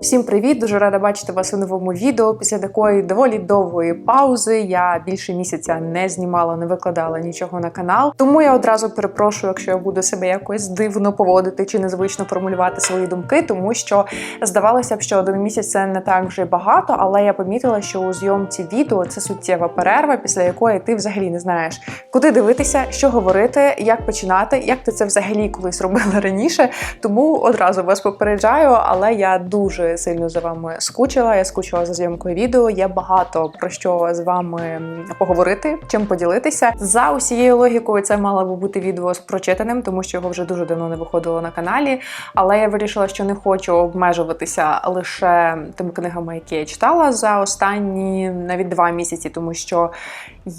Всім привіт! Дуже рада бачити вас у новому відео. Після такої доволі довгої паузи я більше місяця не знімала, не викладала нічого на канал. Тому я одразу перепрошую, якщо я буду себе якось дивно поводити чи незвично формулювати свої думки, тому що здавалося б, що один місяць це не так вже багато, але я помітила, що у зйомці відео це суттєва перерва, після якої ти взагалі не знаєш, куди дивитися, що говорити, як починати, як ти це взагалі колись робила раніше. Тому одразу вас попереджаю, але я дуже сильно за вами скучила. Я скучила за зйомкою відео. Є багато про що з вами поговорити, чим поділитися. За усією логікою, це мало би бути відео з прочитаним, тому що його вже дуже давно не виходило на каналі. Але я вирішила, що не хочу обмежуватися лише тими книгами, які я читала за останні навіть два місяці, тому що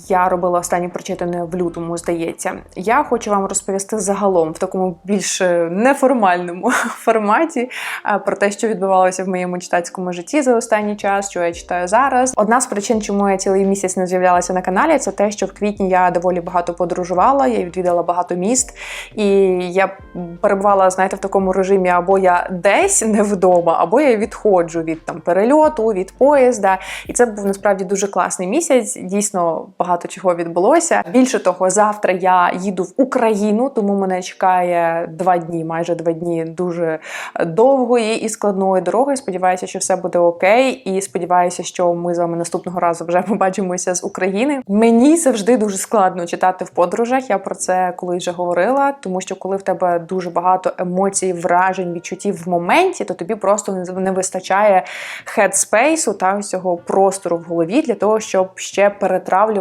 я робила останнє прочитане в лютому, здається. Я хочу вам розповісти загалом в такому більш неформальному форматі е, про те, що відбувалося в моєму читацькому житті за останній час, що я читаю зараз. Одна з причин, чому я цілий місяць не з'являлася на каналі, це те, що в квітні я доволі багато подорожувала, я відвідала багато міст, і я перебувала, знаєте, в такому режимі, або я десь не вдома, або я відходжу від там перельоту, від поїзда. І це був насправді дуже класний місяць. Дійсно багато чого відбулося. Більше того, завтра я їду в Україну, тому мене чекає два дні, майже два дні дуже довгої і складної дороги. Сподіваюся, що все буде окей, і сподіваюся, що ми з вами наступного разу вже побачимося з України. Мені завжди дуже складно читати в подорожах. Я про це колись вже говорила, тому що коли в тебе дуже багато емоцій, вражень, відчуттів в моменті, то тобі просто не- вистачає хедспейсу та ось цього простору в голові для того, щоб ще перетравлювати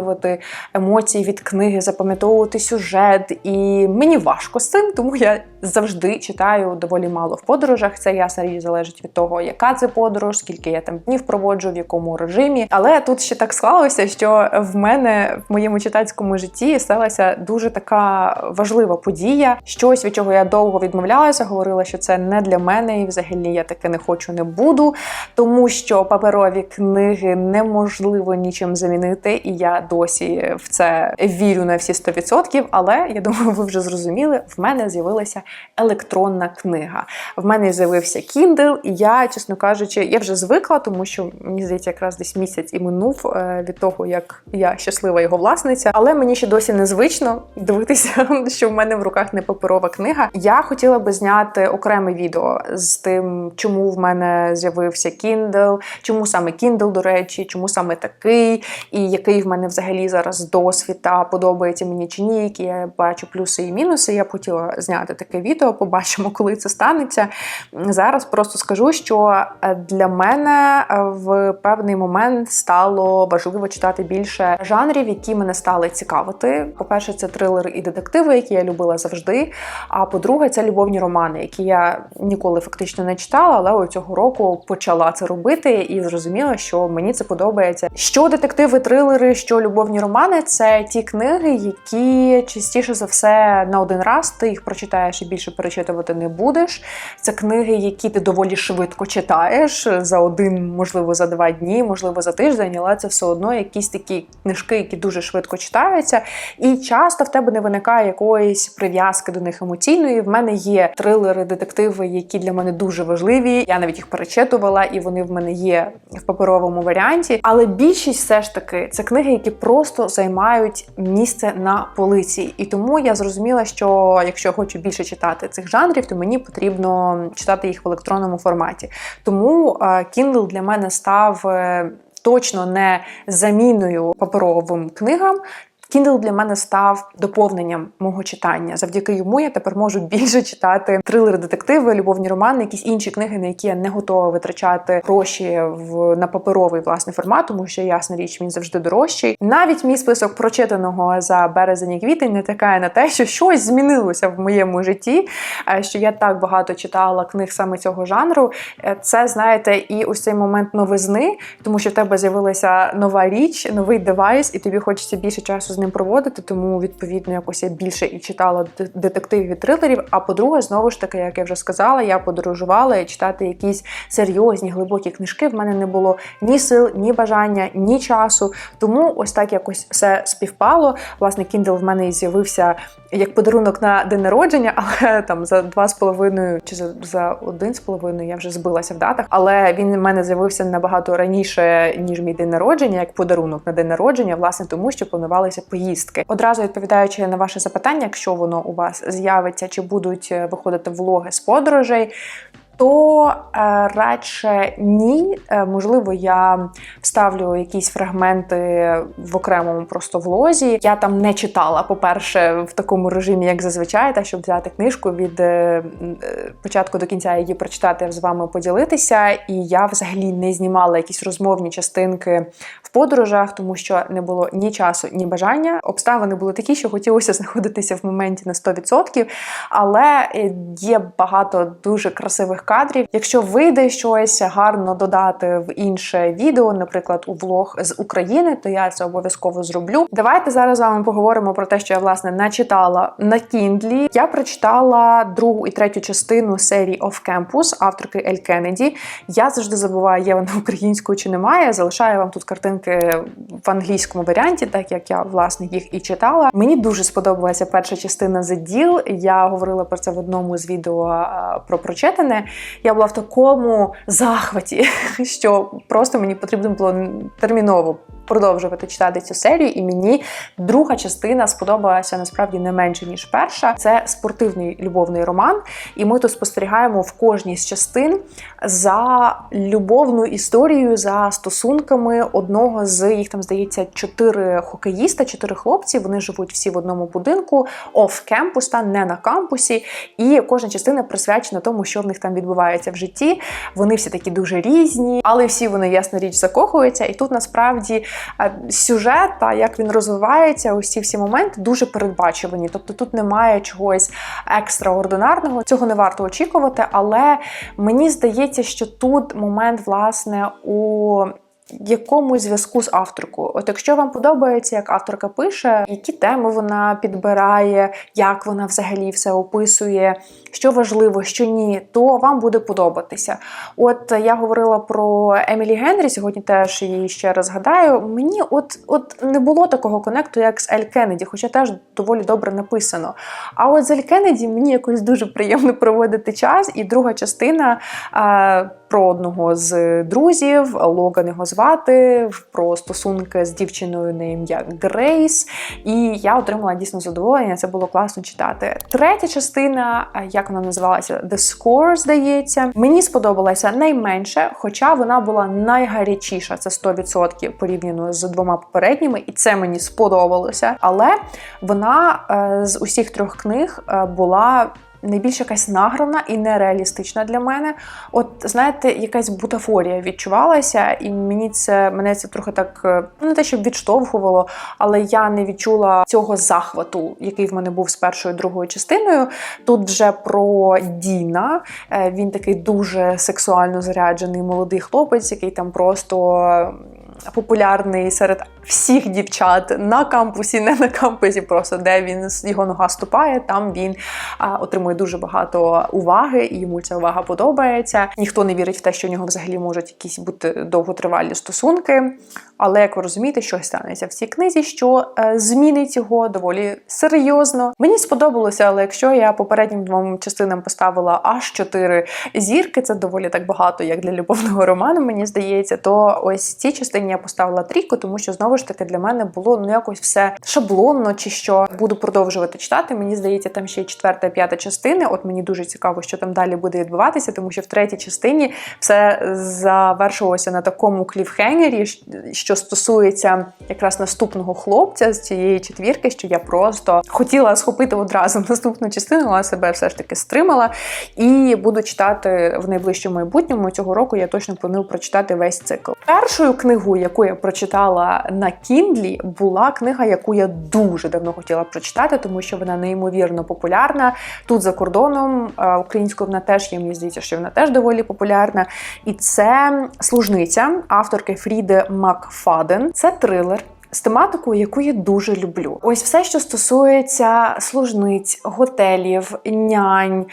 емоції від книги, запам'ятовувати сюжет. І мені важко з цим, тому я завжди читаю доволі мало в подорожах. Це ясна річ залежить від того, яка це подорож, скільки я там днів проводжу, в якому режимі. Але тут ще так склалося, що в мене в моєму читацькому житті сталася дуже така важлива подія. Щось від чого я довго відмовлялася, говорила, що це не для мене, і взагалі я таке не хочу, не буду, тому що паперові книги неможливо нічим замінити, і я досі в це вірю на всі 100%, Але я думаю, ви вже зрозуміли, в мене з'явилася електронна книга. В мене з'явився Kindle, і я, чесно кажучи, я вже звикла, тому що мені здається, якраз десь місяць і минув е, від того, як я щаслива його власниця. Але мені ще досі незвично дивитися, що в мене в руках не паперова книга. Я хотіла би зняти окреме відео з тим, чому в мене з'явився Kindle, чому саме Kindle, до речі, чому саме такий, і який в мене взагалі зараз досвід та подобається мені чи ні, які я бачу плюси і мінуси. Я б хотіла зняти таке відео. Побачимо, коли це станеться. Зараз просто скажу, що е, для мене е, в певний момент стало важливо читати більше жанрів, які мене стали цікавити. По-перше, це трилери і детективи, які я любила завжди. А по-друге, це любовні романи, які я ніколи фактично не читала, але цього року почала це робити і зрозуміла, що мені це подобається. Що детективи, трилери, що любовні романи це ті книги, які частіше за все на один раз ти їх прочитаєш і більше перечитувати не будеш. Це книги, які ти доволі швидко читаєш за один, можливо, за два дні, можливо, за тиждень, але це все одно якісь такі книжки, які дуже швидко читаються. І часто в тебе не виникає якоїсь прив'язки до них емоційної. В мене є трилери, детективи, які для мене дуже важливі. Я навіть їх перечитувала, і вони в мене є в паперовому варіанті. Але більшість все ж таки це книги, які просто займають місце на полиці. І тому я зрозуміла, що якщо я хочу більше читати цих жанрів, то мені потрібно читати їх в електронному форматі. Тому е, Kindle для мене став. е, Точно не заміною паперовим книгам. Kindle для мене став доповненням мого читання. Завдяки йому я тепер можу більше читати трилери, детективи, любовні романи, якісь інші книги, на які я не готова витрачати гроші в на паперовий власний формат, тому що ясна річ він завжди дорожчий. Навіть мій список прочитаного за березень і квітень не такає на те, що щось змінилося в моєму житті. е, Що я так багато читала книг саме цього жанру. Е, Це знаєте, і ось цей момент новизни, тому що в тебе з'явилася нова річ, новий девайс, і тобі хочеться більше часу з ним проводити, тому відповідно якось я більше і читала детективів і трилерів. А по-друге, знову ж таки, як я вже сказала, я подорожувала і читати якісь серйозні глибокі книжки. В мене не було ні сил, ні бажання, ні часу. Тому ось так якось все співпало. Власне, Kindle в мене з'явився як подарунок на день народження, але там за два з половиною чи за, за один з половиною я вже збилася в датах. Але він в мене з'явився набагато раніше ніж мій день народження, як подарунок на день народження, власне, тому що планувалися поїздки. Одразу відповідаючи на ваше запитання, якщо воно у вас з'явиться, чи будуть е, виходити влоги з подорожей. То е, радше ні. Е, можливо, я вставлю якісь фрагменти в окремому просто влозі. Я там не читала, по-перше, в такому режимі, як зазвичай, та щоб взяти книжку від е, початку до кінця її прочитати, з вами поділитися. І я взагалі не знімала якісь розмовні частинки в подорожах, тому що не було ні часу, ні бажання. Обставини були такі, що хотілося знаходитися в моменті на 100%. Але є багато дуже красивих кадрів. Якщо вийде щось гарно додати в інше відео, наприклад, у влог з України, то я це обов'язково зроблю. Давайте зараз з вами поговоримо про те, що я власне начитала на Kindle. Я прочитала другу і третю частину серії Of Campus авторки Ель Кеннеді. Я завжди забуваю, є вона українською чи немає. Залишаю вам тут картинки в англійському варіанті, так як я власне їх і читала. Мені дуже сподобалася перша частина The Deal. Я говорила про це в одному з відео про прочитане. Я була в такому захваті, що просто мені потрібно було терміново продовжувати читати цю серію, і мені друга частина сподобалася насправді не менше ніж перша. Це спортивний любовний роман, і ми тут спостерігаємо в кожній з частин за любовною історією, за стосунками одного з їх там здається чотири хокеїста, чотири хлопці. Вони живуть всі в одному будинку, оф кемпус, та не на кампусі. І кожна частина присвячена тому, що в них там відбувається в житті. Вони всі такі дуже різні, але всі вони ясна річ закохуються. І тут насправді сюжет та як він розвивається, усі всі моменти дуже передбачувані. Тобто тут немає чогось екстраординарного. Цього не варто очікувати, але мені здається, що тут момент власне у якомусь зв'язку з авторкою. От якщо вам подобається, як авторка пише, які теми вона підбирає, як вона взагалі все описує, що важливо, що ні, то вам буде подобатися. От я говорила про Емілі Генрі, сьогодні теж її ще раз згадаю. Мені от, от не було такого конекту, як з Ель Кеннеді, хоча теж доволі добре написано. А от з Ель Кеннеді мені якось дуже приємно проводити час, і друга частина. Про одного з друзів, Логан його звати, про стосунки з дівчиною на ім'я Грейс. І я отримала дійсно задоволення. Це було класно читати. Третя частина, як вона називалася, The Score, здається, мені сподобалася найменше, хоча вона була найгарячіша, це 100% порівняно з двома попередніми, і це мені сподобалося. Але вона е, з усіх трьох книг е, була найбільш якась награна і нереалістична для мене. От знаєте, якась бутафорія відчувалася, і мені це мене це трохи так е, ну, не те, щоб відштовхувало, але я не відчула цього захвату, який в мене був з першою другою частиною. Тут вже про Діна. Е, Він такий дуже сексуально заряджений молодий хлопець, який там просто. Популярний серед всіх дівчат на кампусі, не на кампусі, просто де він його нога ступає, там він а, отримує дуже багато уваги, і йому ця увага подобається. Ніхто не вірить в те, що у нього взагалі можуть якісь бути довготривалі стосунки. Але як ви розумієте, щось станеться в цій книзі, що е, змінить його доволі серйозно. Мені сподобалося, але якщо я попереднім двом частинам поставила аж 4 зірки, це доволі так багато, як для любовного роману, мені здається, то ось цій частині я поставила трійку, тому що знову ж таки для мене було ну якось все шаблонно, чи що буду продовжувати читати. Мені здається, там ще й четверта, п'ята частини. От мені дуже цікаво, що там далі буде відбуватися, тому що в третій частині все завершилося на такому кліфхенгері, що стосується якраз наступного хлопця з цієї четвірки, що я просто хотіла схопити одразу наступну частину, але себе все ж таки стримала. І буду читати в найближчому майбутньому цього року. Я точно планую прочитати весь цикл. Першою книгою, яку я прочитала на Кіндлі, була книга, яку я дуже давно хотіла прочитати, тому що вона неймовірно популярна. Тут за кордоном е, українською вона теж є. Мені здається, що вона теж доволі популярна. І це служниця авторки Фріди Макфаден. Це трилер. З тематикою, яку я дуже люблю. Ось все, що стосується служниць, готелів, нянь.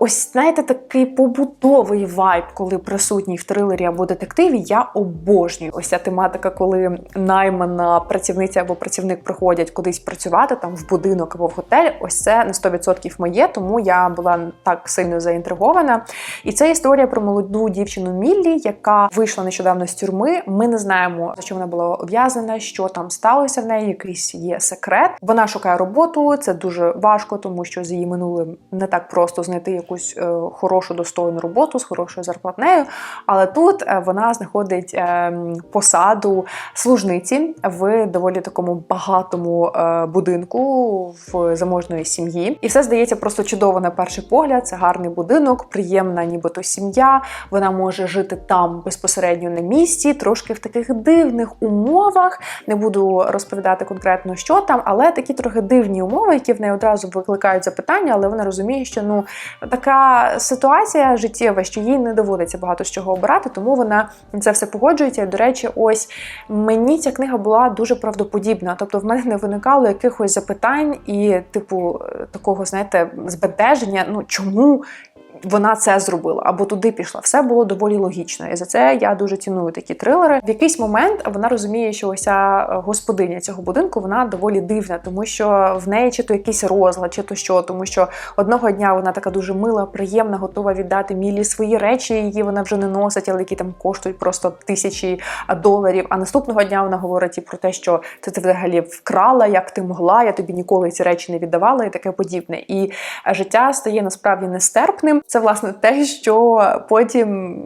Ось знаєте, такий побутовий вайб, коли присутній в трилері або детективі. Я обожнюю. Ось ця тематика, коли наймана працівниця або працівник приходять кудись працювати там в будинок або в готель. Ось це на 100% моє, тому я була так сильно заінтригована. І це історія про молоду дівчину Міллі, яка вийшла нещодавно з тюрми. Ми не знаємо, за що вона була обв'язана, що там сталося в неї. Якийсь є секрет. Вона шукає роботу. Це дуже важко, тому що з її минулим не так просто знайти якусь е, хорошу достойну роботу з хорошою зарплатнею. Але тут е, вона знаходить е, посаду служниці в доволі такому багатому е, будинку в заможної сім'ї. І все здається просто чудово на перший погляд. Це гарний будинок, приємна, нібито сім'я. Вона може жити там безпосередньо на місці, трошки в таких дивних умовах. Не буду розповідати конкретно, що там, але такі трохи дивні умови, які в неї одразу викликають запитання, але вона розуміє, що ну така ситуація життєва, що їй не доводиться багато з чого обирати, тому вона це все погоджується. І, до речі, ось мені ця книга була дуже правдоподібна. Тобто, в мене не виникало якихось запитань і, типу, такого, знаєте, збентеження. Ну чому вона це зробила або туди пішла. Все було доволі логічно. І за це я дуже ціную такі трилери. В якийсь момент вона розуміє, що ось ця господиня цього будинку вона доволі дивна, тому що в неї чи то якийсь розлад, чи то що, тому що одного дня вона така дуже мила, приємна, готова віддати Мілі свої речі. Її вона вже не носить, але які там коштують просто тисячі доларів. А наступного дня вона говорить і про те, що це ти взагалі вкрала, як ти могла, я тобі ніколи ці речі не віддавала, і таке подібне. І життя стає насправді нестерпним. Це власне те, що потім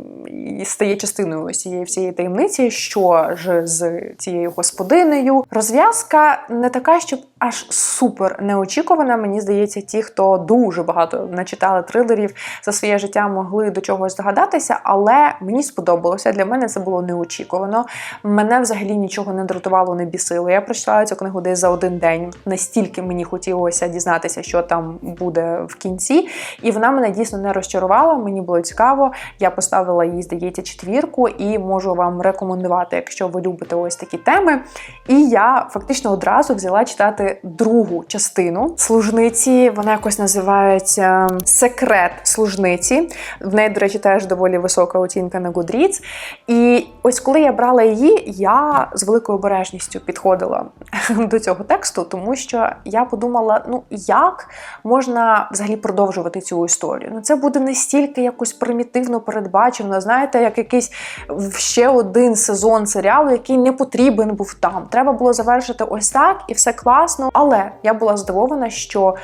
стає частиною цієї всієї таємниці, що ж з цією господинею. Розв'язка не така, щоб аж супер неочікувана. Мені здається, ті, хто дуже багато начитали трилерів за своє життя, могли до чогось здогадатися, але мені сподобалося. Для мене це було неочікувано. Мене взагалі нічого не дратувало, не бісило. Я прочитала цю книгу десь за один день. Настільки мені хотілося дізнатися, що там буде в кінці, і вона мене дійсно не розчарувала. Мені було цікаво. Я поставила їй, здається, четвірку, і можу вам рекомендувати, якщо ви любите ось такі теми. І я фактично одразу взяла читати другу частину служниці. Вона якось називається Секрет служниці. В неї, до речі, теж доволі висока оцінка на Goodreads. І ось коли я брала її, я з великою обережністю підходила до цього тексту, тому що я подумала: ну як можна взагалі продовжувати цю історію? Ну це буде настільки якось примітивно передбачено. Знаєте, як якийсь ще один сезон серіалу, який не потрібен був там. Треба було завершити ось так, і все класно. Але я була здивована, що.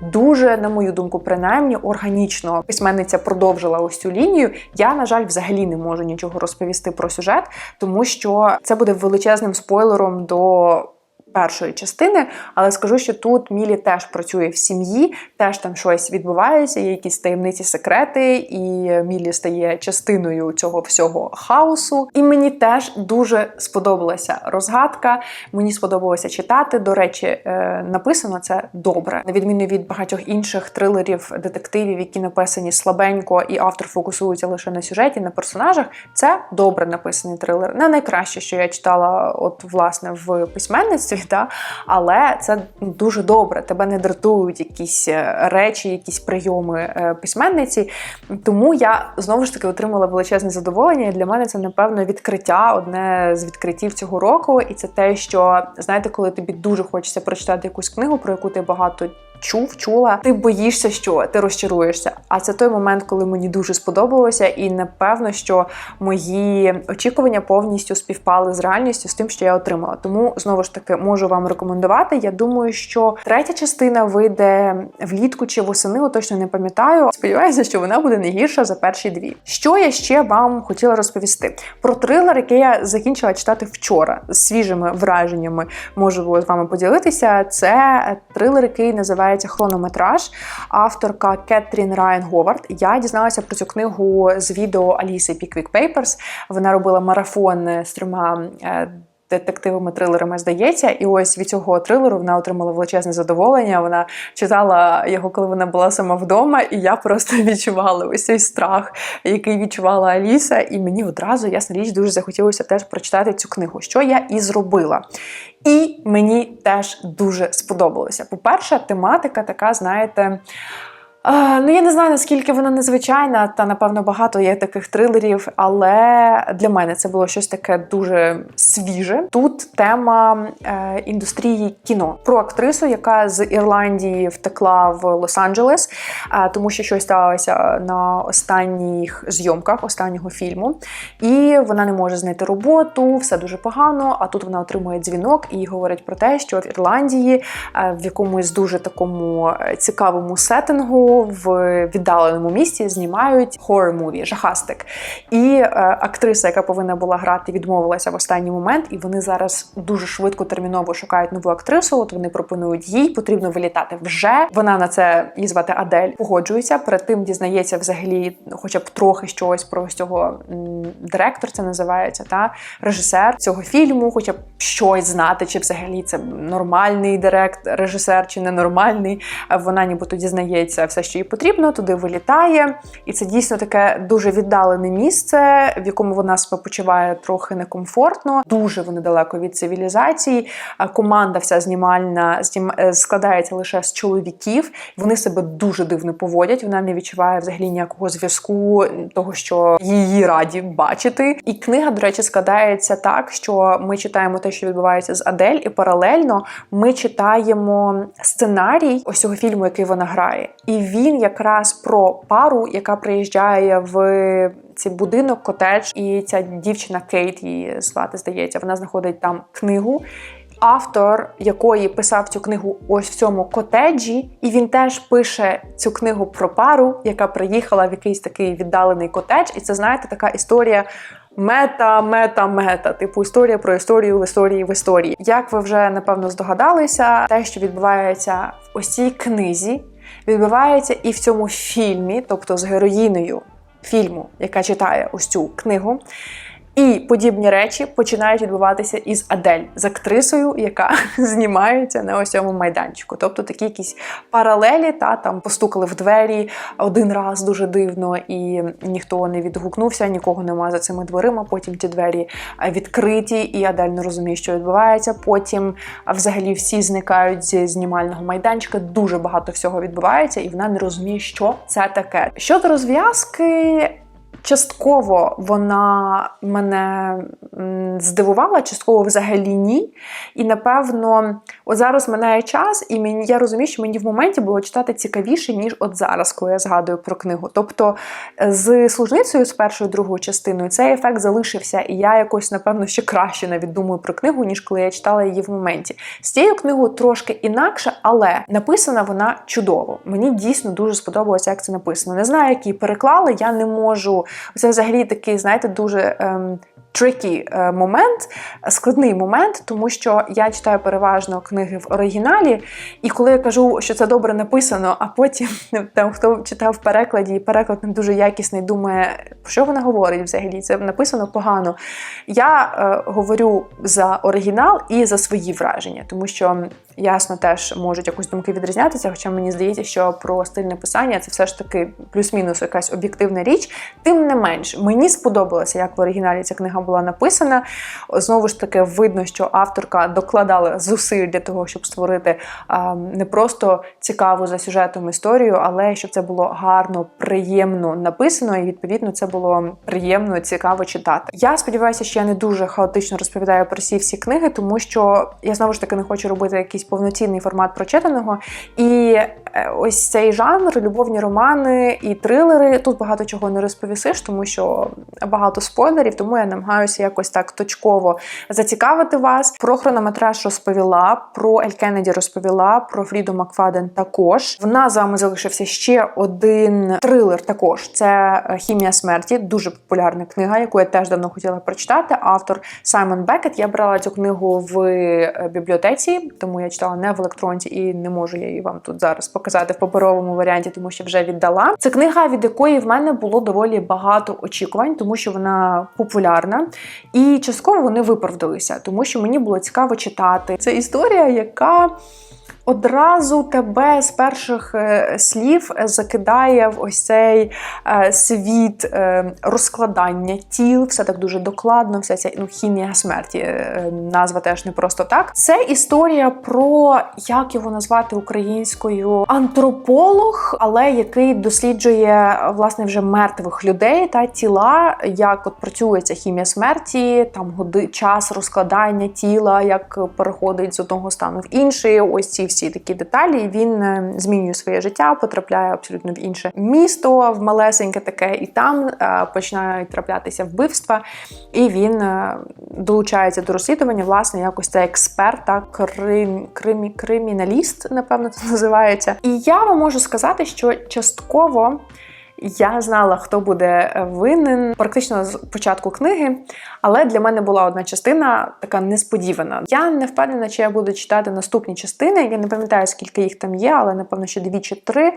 Дуже, на мою думку, принаймні органічно письменниця продовжила ось цю лінію. Я, на жаль, взагалі не можу нічого розповісти про сюжет, тому що це буде величезним спойлером до першої частини, але скажу, що тут Мілі теж працює в сім'ї, теж там щось відбувається, є якісь таємниці секрети, і Мілі стає частиною цього всього хаосу. І мені теж дуже сподобалася розгадка. Мені сподобалося читати. До речі, е, написано це добре, на відміну від багатьох інших трилерів, детективів, які написані слабенько, і автор фокусується лише на сюжеті, на персонажах. Це добре написаний трилер. Не найкраще, що я читала, от власне в письменництві да? але це дуже добре. Тебе не дратують якісь е, речі, якісь прийоми е, письменниці. Тому я знову ж таки отримала величезне задоволення. І для мене це, напевно, відкриття, одне з відкриттів цього року. І це те, що знаєте, коли тобі дуже хочеться прочитати якусь книгу, про яку ти багато чув, чула, ти боїшся, що ти розчаруєшся. А це той момент, коли мені дуже сподобалося, і напевно, що мої очікування повністю співпали з реальністю з тим, що я отримала. Тому знову ж таки можу вам рекомендувати. Я думаю, що третя частина вийде влітку чи восени, точно не пам'ятаю. Сподіваюся, що вона буде не гірша за перші дві. Що я ще вам хотіла розповісти про трилер, який я закінчила читати вчора з свіжими враженнями. Можу з вами поділитися. Це трилер, який називається називається Хронометраж, авторка Кетрін Райан Говард. Я дізналася про цю книгу з відео Аліси Піквік Пейперс. Вона робила марафон з трьома. Детективами, трилерами здається. І ось від цього трилеру вона отримала величезне задоволення. Вона читала його, коли вона була сама вдома, і я просто відчувала ось цей страх, який відчувала Аліса. І мені одразу, ясна річ, дуже захотілося теж прочитати цю книгу, що я і зробила. І мені теж дуже сподобалося. По-перше, тематика така, знаєте. Ну, я не знаю, наскільки вона незвичайна, та напевно багато є таких трилерів, але для мене це було щось таке дуже свіже. Тут тема е, індустрії кіно про актрису, яка з Ірландії втекла в Лос-Анджелес, е, тому що щось сталося на останніх зйомках останнього фільму. І вона не може знайти роботу, все дуже погано. А тут вона отримує дзвінок і говорить про те, що в Ірландії е, в якомусь дуже такому е, цікавому сеттингу в віддаленому місті знімають хоррор-муві, жахастик. І е, актриса, яка повинна була грати, відмовилася в останній момент, і вони зараз дуже швидко терміново шукають нову актрису. От вони пропонують їй, потрібно вилітати вже. Вона на це її звати Адель. Погоджується. Перед тим дізнається взагалі, хоча б трохи щось про цього директор. Це називається та режисер цього фільму, хоча б щось знати, чи взагалі це нормальний директ, режисер чи ненормальний. Вона нібито дізнається все що їй потрібно, туди вилітає. І це дійсно таке дуже віддалене місце, в якому вона себе почуває трохи некомфортно. Дуже вони далеко від цивілізації. Команда вся знімальна е, складається лише з чоловіків. Вони себе дуже дивно поводять. Вона не відчуває взагалі ніякого зв'язку, того, що її раді бачити. І книга, до речі, складається так, що ми читаємо те, що відбувається з Адель, і паралельно ми читаємо сценарій ось цього фільму, який вона грає. І він якраз про пару, яка приїжджає в цей будинок, котедж, і ця дівчина Кейт її звати, здається, вона знаходить там книгу. Автор якої писав цю книгу ось в цьому котеджі, і він теж пише цю книгу про пару, яка приїхала в якийсь такий віддалений котедж. І це знаєте, така історія мета, мета, мета. Типу історія про історію в історії в історії. Як ви вже напевно здогадалися, те, що відбувається в ось книзі відбувається і в цьому фільмі, тобто з героїнею фільму, яка читає ось цю книгу. І подібні речі починають відбуватися із Адель, з актрисою, яка знімається на ось цьому майданчику. Тобто такі якісь паралелі, та там постукали в двері один раз дуже дивно, і ніхто не відгукнувся, нікого нема за цими дверима. Потім ті двері відкриті, і Адель не розуміє, що відбувається. Потім взагалі всі зникають зі знімального майданчика. Дуже багато всього відбувається, і вона не розуміє, що це таке. Щодо розв'язки. Частково вона мене здивувала, частково взагалі ні. І напевно, от зараз минає час, і мені я розумію, що мені в моменті було читати цікавіше, ніж от зараз, коли я згадую про книгу. Тобто з служницею, з першою другою частиною, цей ефект залишився, і я якось, напевно, ще краще навіть думаю про книгу, ніж коли я читала її в моменті. З цією книгою трошки інакше, але написана вона чудово. Мені дійсно дуже сподобалося, як це написано. Не знаю, як її переклали, я не можу. Це взагалі такий, знаєте, дуже ем, tricky е, момент, складний момент, тому що я читаю переважно книги в оригіналі, і коли я кажу, що це добре написано, а потім там хто читав в перекладі, і переклад не дуже якісний, думає, про що вона говорить взагалі? Це написано погано. Я е, говорю за оригінал і за свої враження, тому що ясно теж можуть якось думки відрізнятися. Хоча мені здається, що про стиль написання це все ж таки плюс-мінус якась об'єктивна річ. Тим не менш, мені сподобалося, як в оригіналі ця книга була написана. Знову ж таки, видно, що авторка докладала зусиль для того, щоб створити не просто цікаву за сюжетом історію, але щоб це було гарно, приємно написано, і відповідно це було приємно, цікаво читати. Я сподіваюся, що я не дуже хаотично розповідаю про всі всі книги, тому що я знову ж таки не хочу робити якісь повноцінний формат прочитаного. І е, ось цей жанр, любовні романи і трилери. Тут багато чого не розповісиш, тому що багато спойлерів, тому я намагаюся якось так точково зацікавити вас. Про хронометраж розповіла, про Ель Кеннеді розповіла, про Фріду Макфаден також. В нас з вами залишився ще один трилер. Також це е, Хімія смерті, дуже популярна книга, яку я теж давно хотіла прочитати. Автор Саймон Бекет. Я брала цю книгу в е, бібліотеці, тому я читала не в електронці і не можу я її вам тут зараз показати в паперовому варіанті, тому що вже віддала. Це книга, від якої в мене було доволі багато очікувань, тому що вона популярна. І частково вони виправдалися, тому що мені було цікаво читати. Це історія, яка одразу тебе з перших е, слів закидає в ось цей е, світ е, розкладання тіл, все так дуже докладно, вся ця ну, хімія смерті. Назва теж не просто так. Це історія про як його назвати українською антрополог, але який досліджує власне вже мертвих людей та тіла, як от працює ця хімія смерті, там годи час розкладання тіла, як переходить з одного стану в інший. Ось ці всі такі деталі. Він е, змінює своє життя, потрапляє абсолютно в інше місто, в малесеньке таке, і там е, починають траплятися вбивства. І він е, долучається до розслідування, власне, якось це експерт, крим, крим, криміналіст, напевно, це називається. І я вам можу сказати, що частково. Я знала, хто буде винен практично з початку книги, але для мене була одна частина така несподівана. Я не впевнена, чи я буду читати наступні частини. Я не пам'ятаю, скільки їх там є, але напевно ще дві чи три.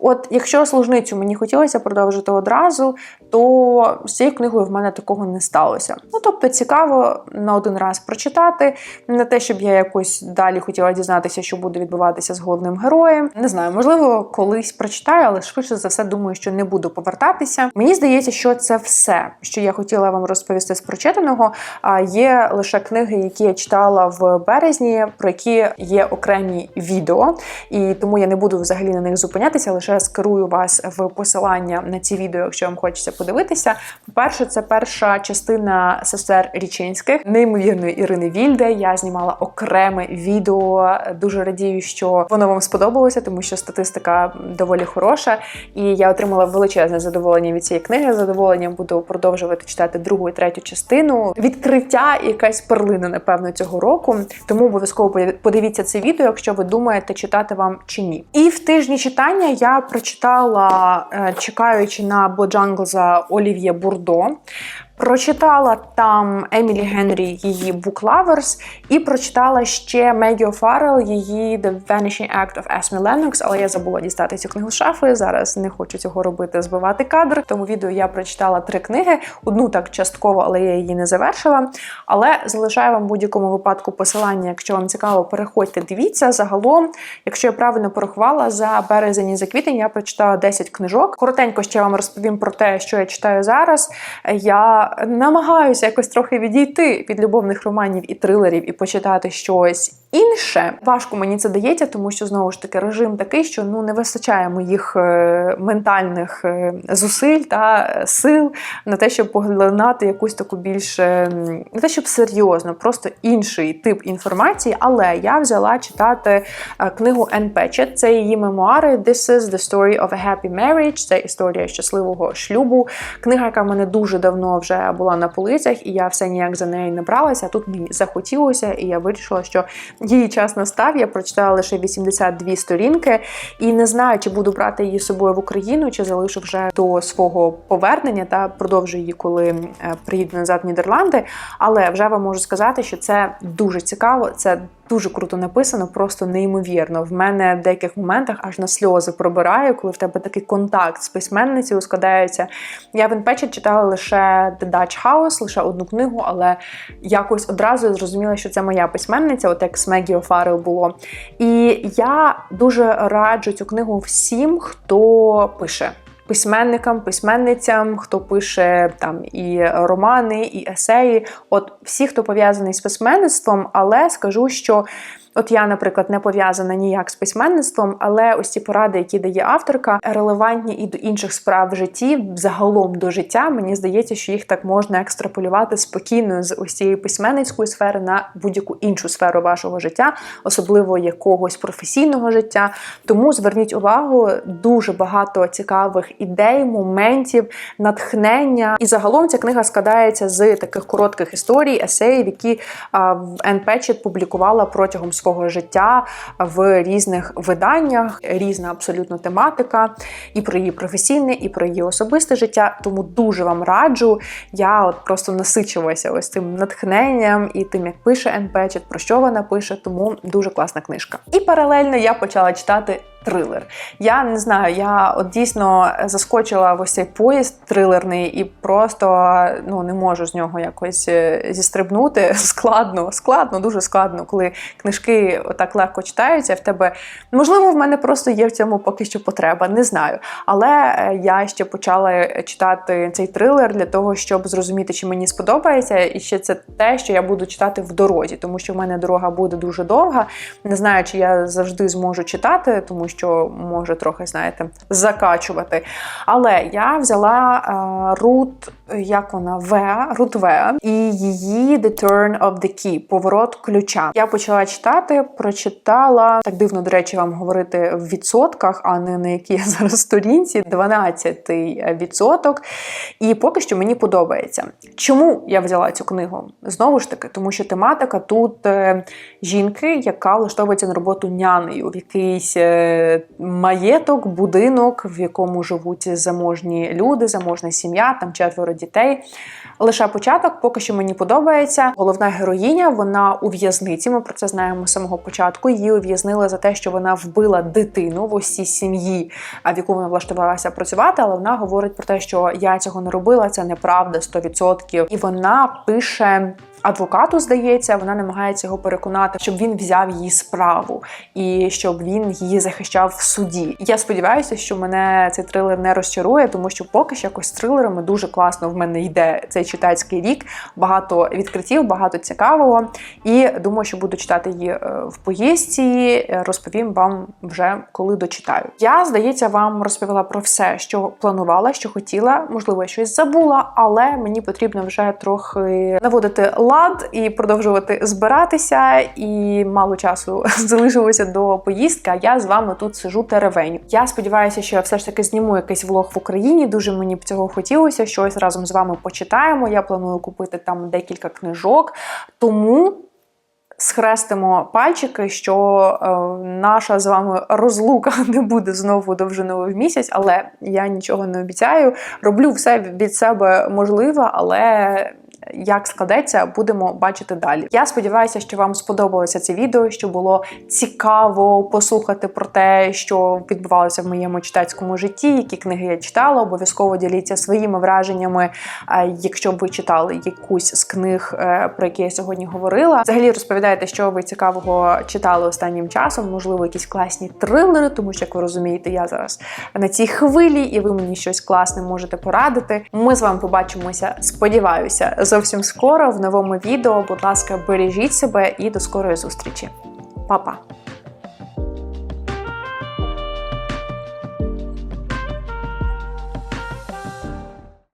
От якщо служницю мені хотілося продовжити одразу, то з цією книгою в мене такого не сталося. Ну тобто, цікаво на один раз прочитати, не те, щоб я якось далі хотіла дізнатися, що буде відбуватися з головним героєм. Не знаю, можливо, колись прочитаю, але швидше за все думаю, що не буду повертатися. Мені здається, що це все, що я хотіла вам розповісти з прочитаного. А є лише книги, які я читала в березні, про які є окремі відео, і тому я не буду взагалі на них зупинятися. Лише скерую вас в посилання на ці відео, якщо вам хочеться подивитися. По-перше, це перша частина сестер Річинських, неймовірної Ірини Вільде. Я знімала окреме відео. Дуже радію, що воно вам сподобалося, тому що статистика доволі хороша, і я отримала величезне задоволення від цієї книги. Задоволенням буду продовжувати читати другу і третю частину. Відкриття і якась перлина, напевно, цього року. Тому обов'язково подивіться це відео, якщо ви думаєте, читати вам чи ні. І в тижні читання я прочитала, е, чекаючи на Боджанглза Олів'є Бурдо. Прочитала там Емілі Генрі її Book Lovers і прочитала ще Мегі О'Фаррелл, її The Vanishing Act of Esme Lennox, але я забула дістати цю книгу з шафи. Зараз не хочу цього робити, збивати кадр. Тому відео я прочитала три книги. Одну так частково, але я її не завершила. Але залишаю вам в будь-якому випадку посилання, якщо вам цікаво, переходьте, дивіться. Загалом, якщо я правильно порахувала, за березень і за квітень я прочитала 10 книжок. Коротенько ще вам розповім про те, що я читаю зараз. Я намагаюся якось трохи відійти від любовних романів і трилерів і почитати щось інше. Важко мені це дається, тому що знову ж таки режим такий, що ну не вистачає моїх е, ментальних е, зусиль та сил на те, щоб поглинати якусь таку більш не те, щоб серйозно, просто інший тип інформації. Але я взяла читати е, книгу Енн Печет. Це її мемуари. This is the story of a happy marriage. Це історія щасливого шлюбу. Книга, яка в мене дуже давно вже була на полицях, і я все ніяк за неї не бралася. Тут мені захотілося, і я вирішила, що її час настав. Я прочитала лише 82 сторінки, і не знаю, чи буду брати її з собою в Україну, чи залишу вже до свого повернення та продовжу її, коли е, приїду назад в Нідерланди. Але вже вам можу сказати, що це дуже цікаво. Це Дуже круто написано, просто неймовірно. В мене в деяких моментах аж на сльози пробирає, коли в тебе такий контакт з письменницею складається. Я в Інпечі читала лише The Dutch House, лише одну книгу, але якось одразу зрозуміла, що це моя письменниця, от як з Мегі О'Фаррел було. І я дуже раджу цю книгу всім, хто пише письменникам, письменницям, хто пише там і романи, і есеї. От всі, хто пов'язаний з письменництвом, але скажу, що От я, наприклад, не пов'язана ніяк з письменництвом, але ось ці поради, які дає авторка, релевантні і до інших справ в житті, загалом до життя. Мені здається, що їх так можна екстраполювати спокійно з ось цієї письменницької сфери на будь-яку іншу сферу вашого життя, особливо якогось професійного життя. Тому зверніть увагу, дуже багато цікавих ідей, моментів, натхнення. І загалом ця книга складається з таких коротких історій, есеїв, які Петчет публікувала протягом свого життя в різних виданнях, різна абсолютно тематика, і про її професійне, і про її особисте життя. Тому дуже вам раджу. Я от просто насичилася ось цим натхненням і тим, як пише Енн Печет, про що вона пише, тому дуже класна книжка. І паралельно я почала читати трилер. Я не знаю, я от дійсно заскочила в ось цей поїзд трилерний і просто ну не можу з нього якось е, зістрибнути. Складно, складно, дуже складно, коли книжки отак легко читаються. В тебе можливо, в мене просто є в цьому поки що потреба, не знаю. Але е, я ще почала читати цей трилер для того, щоб зрозуміти, чи мені сподобається, і ще це те, що я буду читати в дорозі, тому що в мене дорога буде дуже довга. Не знаю, чи я завжди зможу читати, тому що може трохи, знаєте, закачувати. Але я взяла е, Рут, як вона В, Рут В, і її The Turn of the Key, поворот ключа. Я почала читати, прочитала так дивно, до речі, вам говорити в відсотках, а не на якій я зараз сторінці, 12 відсоток. І поки що мені подобається. Чому я взяла цю книгу? Знову ж таки, тому що тематика тут е, жінки, яка влаштовується на роботу нянею в якийсь е, маєток, будинок, в якому живуть заможні люди, заможна сім'я, там четверо дітей. Лише початок, поки що мені подобається. Головна героїня, вона у в'язниці. Ми про це знаємо з самого початку. Її ув'язнили за те, що вона вбила дитину в усій сім'ї, в яку вона влаштувалася працювати. Але вона говорить про те, що я цього не робила, це неправда 100%. І вона пише адвокату, здається, вона намагається його переконати, щоб він взяв її справу і щоб він її захищав в суді. Я сподіваюся, що мене цей трилер не розчарує, тому що поки що якось трилерами дуже класно в мене йде цей читацький рік. Багато відкриттів, багато цікавого. І думаю, що буду читати її е, в поїздці. Розповім вам вже коли дочитаю. Я здається, вам розповіла про все, що планувала, що хотіла. Можливо, щось забула, але мені потрібно вже трохи наводити лад і продовжувати збиратися. І мало часу залишилося до поїздки. А я з вами тут сижу теревеню. Я сподіваюся, що я все ж таки зніму якийсь влог в Україні. Дуже мені б цього хотілося. Щось разом з вами почитаємо. Я планую купити там декілька книжок. Тому. Схрестимо пальчики, що е, наша з вами розлука не буде знову довжиною в місяць, але я нічого не обіцяю. Роблю все від себе можливе, але як складеться, будемо бачити далі. Я сподіваюся, що вам сподобалося це відео, що було цікаво послухати про те, що відбувалося в моєму читацькому житті, які книги я читала. Обов'язково діліться своїми враженнями, якщо б ви читали якусь з книг, е, про які я сьогодні говорила. Взагалі розповідайте, що ви цікавого читали останнім часом, можливо, якісь класні трилери, тому що, як ви розумієте, я зараз на цій хвилі, і ви мені щось класне можете порадити. Ми з вами побачимося. Сподіваюся, зовсім скоро в новому відео. Будь ласка, бережіть себе і до скорої зустрічі. Па-па!